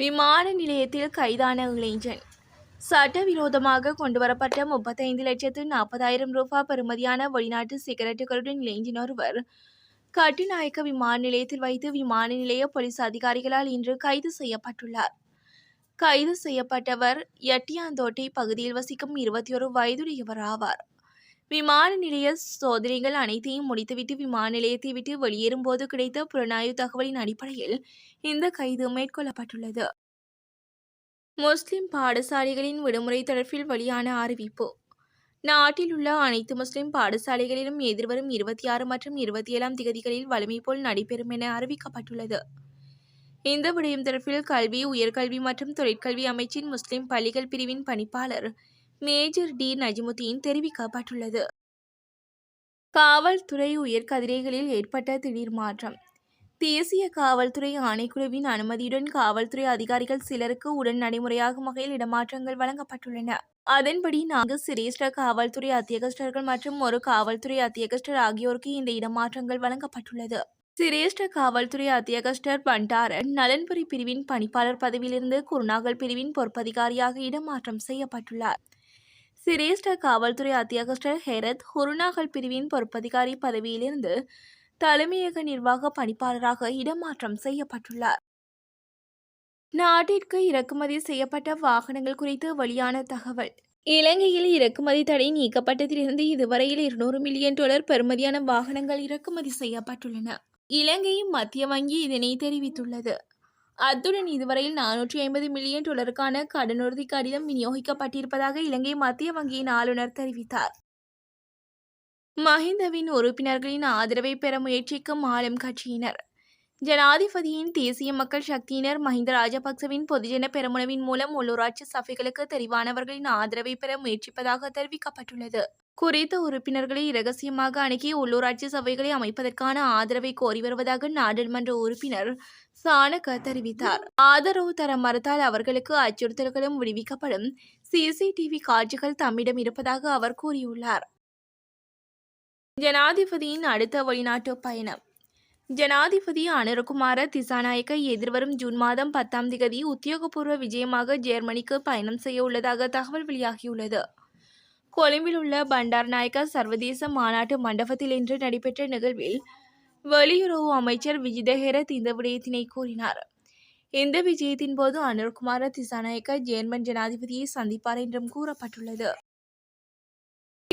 விமான நிலையத்தில் கைதான இளைஞன் சட்டவிரோதமாக கொண்டுவரப்பட்ட முப்பத்தைந்து லட்சத்து நாற்பதாயிரம் ரூபாய் பெறுமதியான வெளிநாட்டு சிகரெட்டுகளுடன் இளைஞன் ஒருவர். கட்டுநாயக்க விமான நிலையத்தில் வைத்து விமான நிலைய போலீஸ் அதிகாரிகளால் இன்று கைது செய்யப்பட்டுள்ளார். கைது செய்யப்பட்டவர் எட்டியாந்தோட்டை பகுதியில் வசிக்கும் இருபத்தி ஒரு வயதுடையவர் ஆவார் விமான நிலைய சோதனைகள் அனைத்தையும் முடித்துவிட்டு விமான நிலையத்தை விட்டு வெளியேறும்போது கிடைத்த புலனாய்வு தகவலின் அடிப்படையில் இந்த கைது மேற்கொள்ளப்பட்டுள்ளது. முஸ்லிம் பாடசாலைகளின் விடுமுறை தொடர்பில் வெளியான அறிவிப்பு. நாட்டில் உள்ள அனைத்து முஸ்லிம் பாடசாலைகளிலும் எதிர்வரும் இருபத்தி ஆறு மற்றும் இருபத்தி ஏழாம் திகதிகளில் வலிமை போல் நடைபெறும் என அறிவிக்கப்பட்டுள்ளது. இந்த விடயம் தொடர்பில் கல்வி உயர்கல்வி மற்றும் தொழிற்கல்வி அமைச்சின் முஸ்லிம் பள்ளிகள் பிரிவின் பணிப்பாளர் மேஜர் டி. நஜிமுதீன் தெரிவிக்கப்பட்டுள்ளது. காவல்துறை உயர்கதிரைகளில் ஏற்பட்ட திடீர் மாற்றம். தேசிய காவல்துறை ஆணைக்குழுவின் அனுமதியுடன் காவல்துறை அதிகாரிகள் சிலருக்கு உடன் நடைமுறையாகும் வகையில் இடமாற்றங்கள் வழங்கப்பட்டுள்ளன. அதன்படி நான்கு சிரேஷ்ட காவல்துறை அத்தியகஸ்டர்கள் மற்றும் ஒரு காவல்துறை அத்தியகஸ்டர் ஆகியோருக்கு இந்த இடமாற்றங்கள் வழங்கப்பட்டுள்ளது. சிரேஷ்ட காவல்துறை அத்தியகஸ்டர் பண்டாரன் நலன்புரி பிரிவின் பணிப்பாளர் பதவியிலிருந்து குருநாகல் பிரிவின் பொறுப்பதிகாரியாக இடமாற்றம் செய்யப்பட்டுள்ளார். சிரேஷ்ட காவல்துறை அத்தியகஸ்டர் ஹெரத் ஹொருநாகல் பிரிவின் பொறுப்பதிகாரி பதவியிலிருந்து தலைமையக நிர்வாக பணிப்பாளராக இடமாற்றம் செய்யப்பட்டுள்ளார். நாட்டிற்கு இறக்குமதி செய்யப்பட்ட வாகனங்கள் குறித்து வெளியான தகவல். இலங்கையில் இறக்குமதி தடை நீக்கப்பட்டதிலிருந்து இதுவரையில் இருநூறு மில்லியன் டாலர் பெறுமதியான வாகனங்கள் இறக்குமதி செய்யப்பட்டுள்ளன. இலங்கை மத்திய வங்கி இதனை தெரிவித்துள்ளது. அத்துடன் இதுவரையில் நானூற்றி ஐம்பது மில்லியன் டாலருக்கான கடனுறுதி கடிதம் விநியோகிக்கப்பட்டிருப்பதாக இலங்கை மத்திய வங்கியின் ஆளுநர் தெரிவித்தார். மஹிந்தவின் உறுப்பினர்களின் ஆதரவை பெற முயற்சிக்கும் ஆளும் கட்சியினர் ஜனாதிபதியின் தேசிய மக்கள் சக்தியினர் மஹிந்த ராஜபக்சவின் பொதுஜன பெருமுனவின் மூலம் உள்ளூராட்சி சபைகளுக்கு தெரிவானவர்களின் ஆதரவை பெற முயற்சிப்பதாக தெரிவிக்கப்பட்டுள்ளது. குறித்த உறுப்பினர்களை இரகசியமாக அணுகி உள்ளூராட்சி சபைகளை அமைப்பதற்கான ஆதரவை கோரி வருவதாக நாடாளுமன்ற உறுப்பினர் சாணக்க தெரிவித்தார். ஆதரவு தர மறுத்தால் அவர்களுக்கு அச்சுறுத்தல்களும் விடுவிக்கப்படும். சிசிடிவி காட்சிகள் தம்மிடம் இருப்பதாக அவர் கூறியுள்ளார். ஜனாதிபதியின் அடுத்த வெளிநாட்டு பயணம். ஜனாதிபதி அனுரகுமார திசாநாயக்க எதிர்வரும் ஜூன் மாதம் பத்தாம் திகதி உத்தியோகபூர்வ விஜயமாக ஜெர்மனிக்கு பயணம் செய்ய உள்ளதாக தகவல் வெளியாகியுள்ளது. கொழும்பில் உள்ள பண்டார் நாயக்கா சர்வதேச மாநாட்டு மண்டபத்தில் இன்று நடைபெற்ற நிகழ்வில் வெளியுறவு அமைச்சர் விஜிதஹேரத் இந்த விடயத்தினை கூறினார். இந்த விஜயத்தின் போது அனுர்குமார திசாநாயக்க ஜேர்மன் ஜனாதிபதியை சந்திப்பார் என்றும் கூறப்பட்டுள்ளது.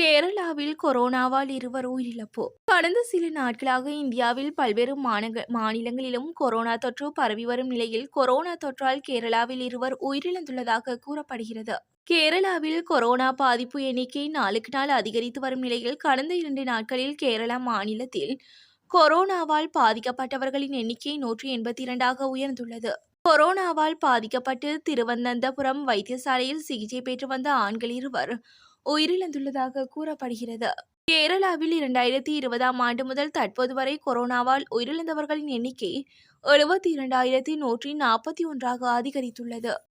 கேரளாவில் கொரோனாவால் இருவர் உயிரிழப்பு. கடந்த சில நாட்களாக இந்தியாவில் பல்வேறு மாநிலங்களிலும் கொரோனா தொற்று பரவி வரும் நிலையில் கொரோனா தொற்றால் கேரளாவில் இருவர் உயிரிழந்துள்ளதாக கூறப்படுகிறது. கேரளாவில் கொரோனா பாதிப்பு எண்ணிக்கை நாளுக்கு நாள் அதிகரித்து வரும் நிலையில் கடந்த இரண்டு நாட்களில் கேரளா மாநிலத்தில் கொரோனாவால் பாதிக்கப்பட்டவர்களின் எண்ணிக்கை நூற்றி எண்பத்தி இரண்டாக உயர்ந்துள்ளது. கொரோனாவால் பாதிக்கப்பட்டு திருவனந்தபுரம் வைத்தியசாலையில் சிகிச்சை பெற்று வந்த ஆண்கள் இருவர் உயிரிழந்துள்ளதாக கூறப்படுகிறது. கேரளாவில் இரண்டாயிரத்தி இருபதாம் ஆண்டு முதல் தற்போது வரை கொரோனாவால் உயிரிழந்தவர்களின் எண்ணிக்கை எழுபத்தி இரண்டாயிரத்தி நூற்றி நாற்பத்தி ஒன்றாக அதிகரித்துள்ளது.